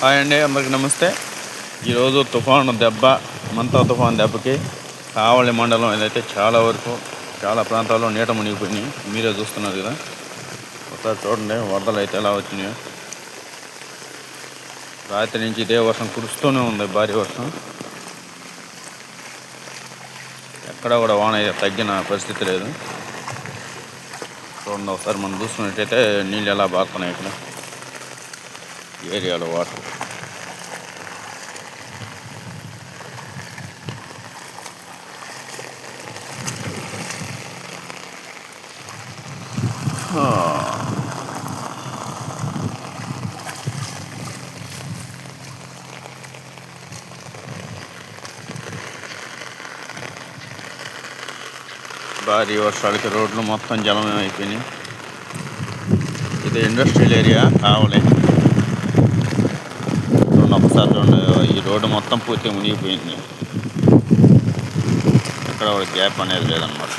Hi అండి అందరికి నమస్తే. ఈరోజు తుఫాను దెబ్బ మంతా తుఫాను దెబ్బకి కావలి మండలం ఏదైతే చాలా వరకు చాలా ప్రాంతాల్లో నీట మునిగిపోయినాయి మీరే చూస్తున్నారు కదా. ఒకసారి చూడండి వరదలు అయితే ఎలా వచ్చినాయో. రాత్రి నుంచి ఇదే వర్షం కురుస్తూనే ఉంది భారీ వర్షం. ఎక్కడ కూడా వాన అయితే తగ్గిన పరిస్థితి లేదు. చూడండి ఒకసారి మనం చూసుకున్నట్టయితే నీళ్ళు ఎలా బాగుతున్నాయి ఇక్కడ. ఏరియాలో వాటర్ భారీ వర్షాలకి రోడ్లు మొత్తం జలమయం అయిపోయినాయి ఇది ఇండస్ట్రియల్ ఏరియా కావలి చూడండి చూడండి ఈ రోడ్డు మొత్తం పూర్తిగా మునిగిపోయింది. ఇక్కడ ఒక గ్యాప్ అనేది లేదన్నమాట.